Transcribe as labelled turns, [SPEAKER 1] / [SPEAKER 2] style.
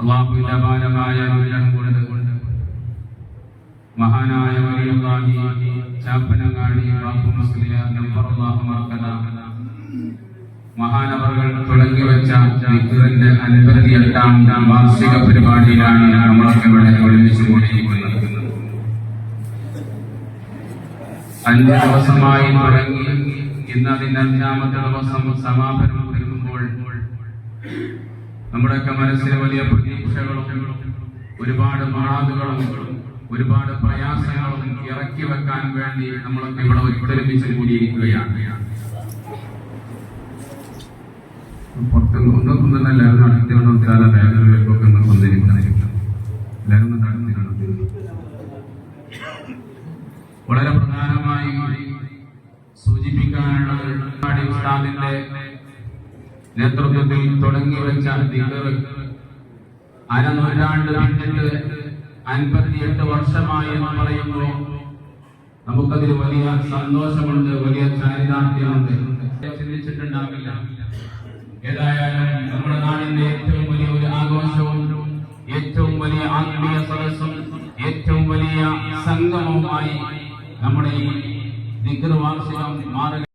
[SPEAKER 1] അള്ളാഹുവിന്റെ അപാരമായ അനുഗ്രഹം കൊണ്ട് മഹാനായ വലിയുള്ളാഹി ചാപ്പനങ്ങാടി ബാപ്പു മുസ്ലിയ മർക്കദ. മഹാനവറുകൾ തുടങ്ങി വെച്ച വിക്രന്റെ അൻപത്തിയെട്ടാം വാർഷിക പരിപാടിയിലാണ് നമ്മളൊക്കെ ഇവിടെ ഒരുമിച്ച് കൂടിയിരിക്കുന്നത്. അഞ്ച് ദിവസമായി തുടങ്ങി. ഇന്നതിന്റെ അഞ്ചാമത്തെ ദിവസം സമാപനം നമ്മുടെയൊക്കെ മനസ്സിൽ വലിയ പ്രതീക്ഷകളും ഒരുപാട് മഹാദുകളും ഒരുപാട് പ്രയാസങ്ങളും ഇറക്കി വെക്കാൻ വേണ്ടി നമ്മളൊക്കെ ഇവിടെ ഒത്തൊരുമിച്ച് കൂടിയിരിക്കുകയാണ്. വളരെ പ്രധാനമായി സൂചിപ്പിക്കാനുള്ള നേതൃത്വത്തിൽ തുടങ്ങി വെച്ച ദിക്കറ് അരനൂറ്റാണ്ട് പിന്നിട്ട് അൻപത്തിയെട്ട് വർഷമായി എന്ന് പറയുമ്പോൾ നമുക്കതിൽ വലിയ സന്തോഷമുണ്ട് വലിയ ചാരിതാർത്ഥ്യമുണ്ട്. ചിന്തിച്ചിട്ടുണ്ടാവില്ല. ഏതായാലും നമ്മുടെ നാടിന്റെ ഏറ്റവും വലിയ ഒരു ആഘോഷവും ഏറ്റവും വലിയ ആത്മീയ സദസ്സും ഏറ്റവും വലിയ സംഗമവുമായി നമ്മുടെ ഈ ദിഗ്ർ വാർഷികം മാറുക